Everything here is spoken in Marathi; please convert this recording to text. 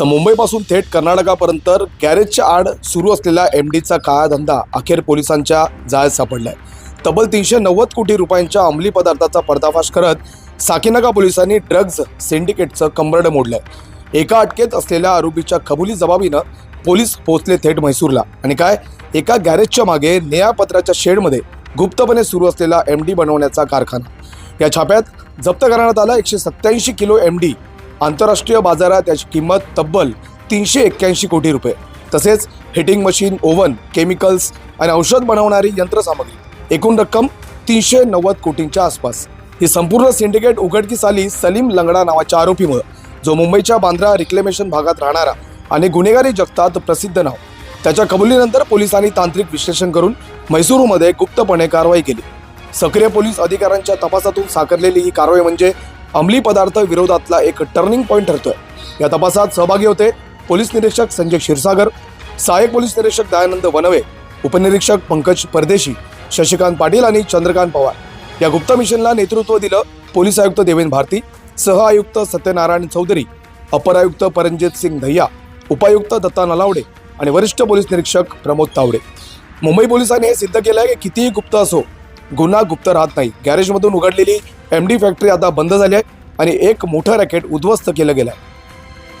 तर मुंबईपासून थेट कर्नाटकापर्यंत गॅरेजच्या आड सुरू असलेला एम डीचा काळा धंदा अखेर पोलिसांच्या जाळ्यात सापडलाय. तब्बल तीनशे नव्वद कोटी रुपयांच्या अंमली पदार्थाचा पर्दाफाश करत साकीनाका पोलिसांनी ड्रग्ज सिंडिकेटचं कंबरड मोडलंय. एका अटकेत असलेल्या आरोपीच्या कबुली जबाबीनं पोलीस पोहोचले थेट म्हैसूरला. आणि काय? एका गॅरेजच्या मागे नियापत्राच्या शेडमध्ये गुप्तपणे सुरू असलेला एम डी बनवण्याचा कारखाना. या छाप्यात जप्त करण्यात आला एकशे सत्याऐंशी किलो एम डी आंतरराष्ट्रीय बाजारात याची किंमत तब्बल तीनशे एक्क्याऐंशी कोटी रुपये. तसेच हिटिंग मशीन ओव्हन केमिकल्स आणि औषध बनवणारी यंत्रसामग्री एकूण रक्कम तीनशे नव्वद कोटींच्या आसपास. ही संपूर्ण सिंडिकेट उघडकीस आली सलीम लंगडा नावाच्या आरोपीमुळे जो मुंबईच्या बांद्रा रिक्लेमेशन भागात राहणारा आणि गुन्हेगारी जगतात प्रसिद्ध नाव. त्याच्या कबुलीनंतर पोलिसांनी तांत्रिक विश्लेषण करून म्हैसूरमध्ये गुप्तपणे कारवाई केली. सक्रिय पोलीस अधिकाऱ्यांच्या तपासातून साकारलेली ही कारवाई म्हणजे अंमली पदार्थ विरोधातला एक टर्निंग पॉईंट ठरतोय. या तपासात सहभागी होते पोलीस निरीक्षक संजय क्षीरसागर सहाय्यक पोलीस निरीक्षक दयानंद वनवे उपनिरीक्षक पंकज परदेशी शशिकांत पाटील आणि चंद्रकांत पवार. या गुप्त मिशनला नेतृत्व दिलं पोलीस आयुक्त देवेंद्र भारती सह आयुक्त सत्यनारायण चौधरी अपर आयुक्त परमजित सिंग दह्या उपायुक्त दत्ता नलावडे आणि वरिष्ठ पोलीस निरीक्षक प्रमोद तावडे. मुंबई पोलिसांनी हे सिद्ध केलं आहे की कितीही गुप्त असो गुन्हा गुप्त राहत नाही. गॅरेजमधून उघडलेली एम डी फॅक्टरी आता बंद झाली आहे आणि एक मोठं रॅकेट उद्ध्वस्त केलं गेलं आहे